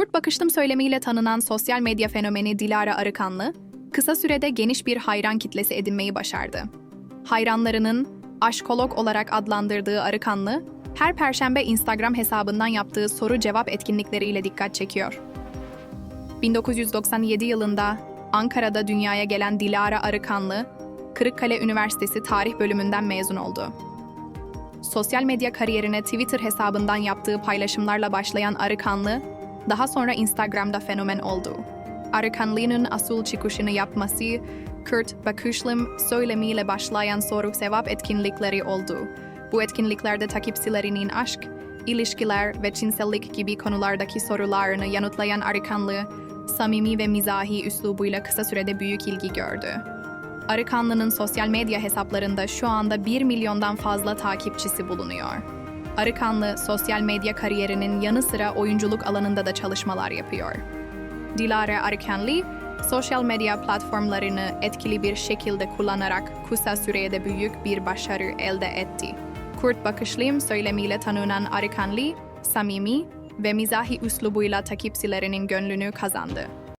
Kurt bakışlım söylemiyle tanınan sosyal medya fenomeni Dilara Arıkanlı, kısa sürede geniş bir hayran kitlesi edinmeyi başardı. Hayranlarının aşkolog olarak adlandırdığı Arıkanlı, her perşembe Instagram hesabından yaptığı soru-cevap etkinlikleriyle dikkat çekiyor. 1997 yılında Ankara'da dünyaya gelen Dilara Arıkanlı, Kırıkkale Üniversitesi Tarih Bölümünden mezun oldu. Sosyal medya kariyerine Twitter hesabından yaptığı paylaşımlarla başlayan Arıkanlı, daha sonra Instagram'da fenomen oldu. Arıkanlı'nın asıl çıkışını yapması, Kurt Bakışlım söylemiyle başlayan soru cevap etkinlikleri oldu. Bu etkinliklerde takipçilerinin aşk, ilişkiler ve cinsellik gibi konulardaki sorularını yanıtlayan Arıkanlı, samimi ve mizahi üslubuyla kısa sürede büyük ilgi gördü. Arıkanlı'nın sosyal medya hesaplarında şu anda 1 milyondan fazla takipçisi bulunuyor. Arıkanlı, sosyal medya kariyerinin yanı sıra oyunculuk alanında da çalışmalar yapıyor. Dilara Arıkanlı, sosyal medya platformlarını etkili bir şekilde kullanarak kısa sürede büyük bir başarı elde etti. Kurt Bakışlım söylemiyle tanınan Arıkanlı, samimi ve mizahi üslubuyla takipçilerinin gönlünü kazandı.